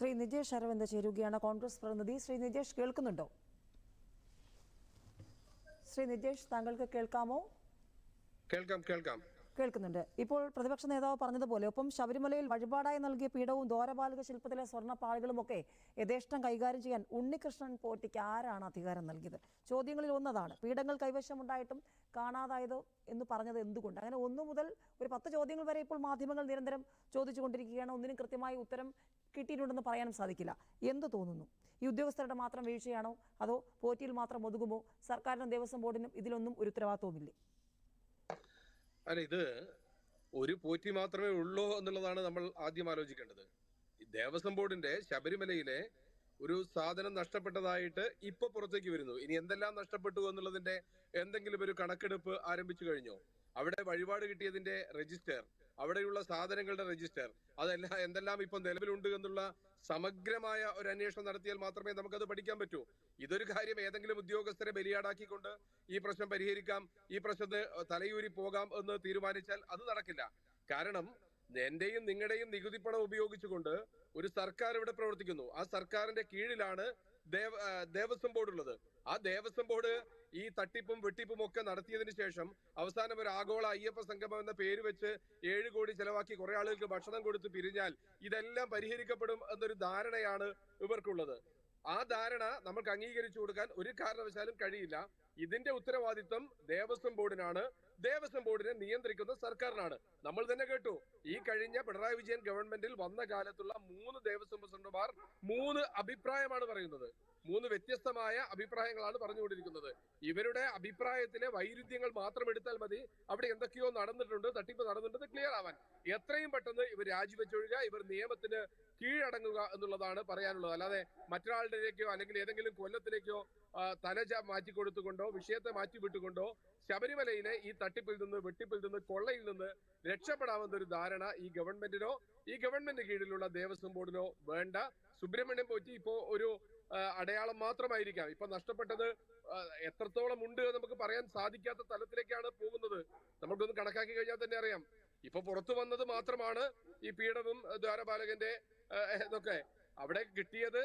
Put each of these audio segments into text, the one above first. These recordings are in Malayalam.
ശ്രീ നിജേഷ് അരവിന്ദ് ചേരുകയാണ് കോൺഗ്രസ് പ്രതിനിധി. ശ്രീ നിജേഷ് കേൾക്കുന്നുണ്ടോ? ശ്രീ നിജേഷ് താങ്കൾക്ക് കേൾക്കാമോ? കേൾക്കാം കേൾക്കാം. കേൾക്കുന്നുണ്ട്. ഇപ്പോൾ പ്രതിപക്ഷ നേതാവ് പറഞ്ഞതുപോലെ ഒപ്പം ശബരിമലയിൽ വഴിപാടായി നൽകിയ പീഠവും ദോരപാലക ശില്പത്തിലെ സ്വർണപ്പാളികളുമൊക്കെ യഥേഷ്ടം കൈകാര്യം ചെയ്യാൻ ഉണ്ണികൃഷ്ണൻ പോറ്റിക്ക് ആരാണ് അധികാരം നൽകിയത്? ചോദ്യങ്ങളിൽ ഒന്നതാണ്. പീഠങ്ങൾ കൈവശമുണ്ടായിട്ടും കാണാതായതോ എന്ന് പറഞ്ഞത് എന്തുകൊണ്ട്? അങ്ങനെ ഒന്നു മുതൽ ഒരു പത്ത് ചോദ്യങ്ങൾ വരെ ഇപ്പോൾ മാധ്യമങ്ങൾ നിരന്തരം ചോദിച്ചുകൊണ്ടിരിക്കുകയാണ്. ഒന്നിനും കൃത്യമായി ഉത്തരം കിട്ടിയിട്ടുണ്ടെന്ന് പറയാനും സാധിക്കില്ല. എന്ത് തോന്നുന്നു? ഈ ഉദ്യോഗസ്ഥരുടെ മാത്രം വീഴ്ചയാണോ? അതോ പോറ്റിയിൽ മാത്രം ഒതുങ്ങുമോ? സർക്കാരിനും ദേവസ്വം ബോർഡിനും ഇതിലൊന്നും ഒരു ഉത്തരവാദിത്വമില്ലേ അല്ല ഇത് ഒരു പോറ്റി മാത്രമേ ഉള്ളൂ എന്നുള്ളതാണ് നമ്മൾ ആദ്യം ആലോചിക്കേണ്ടത്. ദേവസ്വം ബോർഡിന്റെ ശബരിമലയിലെ ഒരു സാധനം നഷ്ടപ്പെട്ടതായിട്ട് ഇപ്പൊ പുറത്തേക്ക് വരുന്നു. ഇനി എന്തെല്ലാം നഷ്ടപ്പെട്ടു എന്നുള്ളതിന്റെ എന്തെങ്കിലും ഒരു കണക്കെടുപ്പ് ആരംഭിച്ചു കഴിഞ്ഞോ? അവിടെ വഴിപാട് കിട്ടിയതിന്റെ രജിസ്റ്റർ അവിടെയുള്ള സാധനങ്ങളുടെ രജിസ്റ്റർ അതെല്ലാം എന്തെല്ലാം ഇപ്പൊ നിലവിലുണ്ട് എന്നുള്ള സമഗ്രമായ ഒരു അന്വേഷണം നടത്തിയാൽ മാത്രമേ നമുക്കത് പഠിക്കാൻ പറ്റൂ. ഇതൊരു കാര്യം ഏതെങ്കിലും ഉദ്യോഗസ്ഥരെ ബലിയാടാക്കിക്കൊണ്ട് ഈ പ്രശ്നം പരിഹരിക്കാം ഈ പ്രശ്നത്തിന് തലയൂരി പോകാം എന്ന് തീരുമാനിച്ചാൽ അത് നടക്കില്ല. കാരണം എന്റെയും നിങ്ങളുടെയും നികുതി പണം ഉപയോഗിച്ചുകൊണ്ട് ഒരു സർക്കാർ ഇവിടെ പ്രവർത്തിക്കുന്നു. ആ സർക്കാരിന്റെ കീഴിലാണ് ദേവസ്വം ബോർഡ് ഉള്ളത് ആ ദേവസ്വം ബോർഡ് ഈ തട്ടിപ്പും വെട്ടിപ്പും ഒക്കെ നടത്തിയതിന് ശേഷം അവസാനം ഒരു ആഗോള അയ്യപ്പ സംഗമം എന്ന പേര് വെച്ച് ഏഴ് കോടി ചെലവാക്കി കുറെ ആളുകൾക്ക് ഭക്ഷണം കൊടുത്ത് പിരിഞ്ഞാൽ ഇതെല്ലാം പരിഹരിക്കപ്പെടും എന്നൊരു ധാരണയാണ് ഇവർക്കുള്ളത്. ആ ധാരണ നമുക്ക് അംഗീകരിച്ചു കൊടുക്കാൻ ഒരു കാരണവശാലും കഴിയില്ല. ഇതിന്റെ ഉത്തരവാദിത്വം ദേവസ്വം ബോർഡിനാണ്. ദേവസ്വം ബോർഡിനെ നിയന്ത്രിക്കുന്ന സർക്കാരിനാണ്. നമ്മൾ തന്നെ കേട്ടു. ഈ കഴിഞ്ഞ പിണറായി വിജയൻ ഗവൺമെന്റിൽ വന്ന കാലത്തുള്ള മൂന്ന് ദേവസ്വം പ്രസിഡന്റുമാർ മൂന്ന് അഭിപ്രായമാണ് പറയുന്നത്. മൂന്ന് വ്യത്യസ്തമായ അഭിപ്രായങ്ങളാണ് പറഞ്ഞുകൊണ്ടിരിക്കുന്നത്. ഇവരുടെ അഭിപ്രായത്തിലെ വൈരുദ്ധ്യങ്ങൾ മാത്രം എടുത്താൽ മതി. അവിടെ എന്തൊക്കെയോ നടന്നിട്ടുണ്ട് തട്ടിപ്പ് നടന്നിട്ടുണ്ട് ക്ലിയർ ആവാൻ. എത്രയും പെട്ടെന്ന് ഇവർ രാജിവെച്ചൊഴുക ഇവർ നിയമത്തിന് കീഴടങ്ങുക എന്നുള്ളതാണ് പറയാനുള്ളത്. അല്ലാതെ മറ്റൊരാളുടെക്കോ അല്ലെങ്കിൽ ഏതെങ്കിലും കൊല്ലത്തിലേക്കോ തലജ തല ച- മാറ്റി കൊടുത്തുകൊണ്ടോ വിഷയത്തെ മാറ്റി വിട്ടുകൊണ്ടോ ശബരിമലയിലെ ഈ തട്ടിപ്പിൽ നിന്ന് വെട്ടിപ്പിൽ നിന്ന് കൊള്ളയിൽ നിന്ന് രക്ഷപ്പെടാമെന്നൊരു ധാരണ ഈ ഗവൺമെന്റിനോ ഈ ഗവൺമെന്റ് കീഴിലുള്ള ദേവസ്വം ബോർഡിനോ വേണ്ട. സുബ്രഹ്മണ്യം പോറ്റി ഇപ്പോ ഒരു അടയാളം മാത്രമായിരിക്കാം. ഇപ്പൊ നഷ്ടപ്പെട്ടത് എത്രത്തോളം ഉണ്ട് നമുക്ക് പറയാൻ സാധിക്കാത്ത തലത്തിലേക്കാണ് പോകുന്നത്. നമുക്കൊന്ന് കണക്കാക്കി കഴിഞ്ഞാൽ തന്നെ അറിയാം. ഇപ്പൊ പുറത്തു വന്നത് മാത്രമാണ് ഈ പീഡനം ദ്വാരപാലകന്റെ ഇതൊക്കെ. അവിടെ കിട്ടിയത്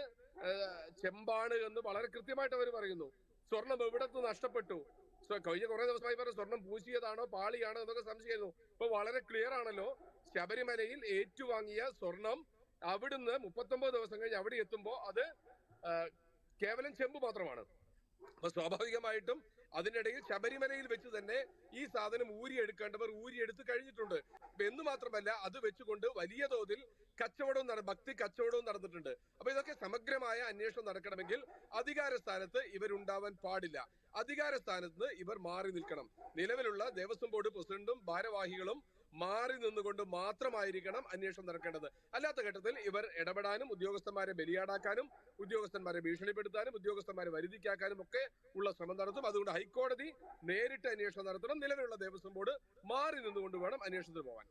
ചെമ്പാണ് എന്ന് വളരെ കൃത്യമായിട്ട് അവർ പറയുന്നു. സ്വർണം എവിടത്ത് നഷ്ടപ്പെട്ടു? കഴിഞ്ഞ കുറെ ദിവസമായി പറഞ്ഞു സ്വർണം പൂശിയതാണോ പാളിയാണോ എന്നൊക്കെ സംശയമായിരുന്നു ഇപ്പൊ വളരെ ക്ലിയർ ആണല്ലോ ശബരിമലയിൽ ഏറ്റുവാങ്ങിയ സ്വർണം അവിടുന്ന് മുപ്പത്തൊമ്പത് ദിവസം കഴിഞ്ഞ് അവിടെ എത്തുമ്പോ അത് കേവലം ചെമ്പ് മാത്രമാണ്. അപ്പൊ സ്വാഭാവികമായിട്ടും അതിനിടയിൽ ശബരിമലയിൽ വെച്ച് തന്നെ ഈ സാധനം ഊരിയെടുക്കേണ്ടവർ ഊരിയെടുത്ത് കഴിഞ്ഞിട്ടുണ്ട്. എന്ന് മാത്രമല്ല അത് വെച്ചുകൊണ്ട് വലിയ തോതിൽ കച്ചവടവും നട ഭക്തി കച്ചവടവും നടന്നിട്ടുണ്ട്. അപ്പൊ ഇതൊക്കെ സമഗ്രമായ അന്വേഷണം നടക്കണമെങ്കിൽ അധികാര സ്ഥാനത്ത് ഇവരുണ്ടാവാൻ പാടില്ല. അധികാര സ്ഥാനത്ത് ഇവർ മാറി നിൽക്കണം. നിലവിലുള്ള ദേവസ്വം ബോർഡ് പ്രസിഡന്റും ഭാരവാഹികളും മാറി നിന്നുകൊണ്ട് മാത്രമായിരിക്കണം അന്വേഷണം നടക്കേണ്ടത്. അല്ലാത്ത ഘട്ടത്തിൽ ഇവർ ഇടപെടാനും ഉദ്യോഗസ്ഥന്മാരെ ബലിയാടാക്കാനും ഉദ്യോഗസ്ഥന്മാരെ ഭീഷണിപ്പെടുത്താനും ഉദ്യോഗസ്ഥന്മാരെ വരുതിക്കാക്കാനും ഒക്കെ ഉള്ള ശ്രമം നടത്തും. അതുകൊണ്ട് ഹൈക്കോടതി നേരിട്ട് അന്വേഷണം നടത്തണം. നിലവിലുള്ള ദേവസ്വം ബോർഡ് മാറി നിന്നുകൊണ്ട് വേണം അന്വേഷണത്തിന് പോകാൻ.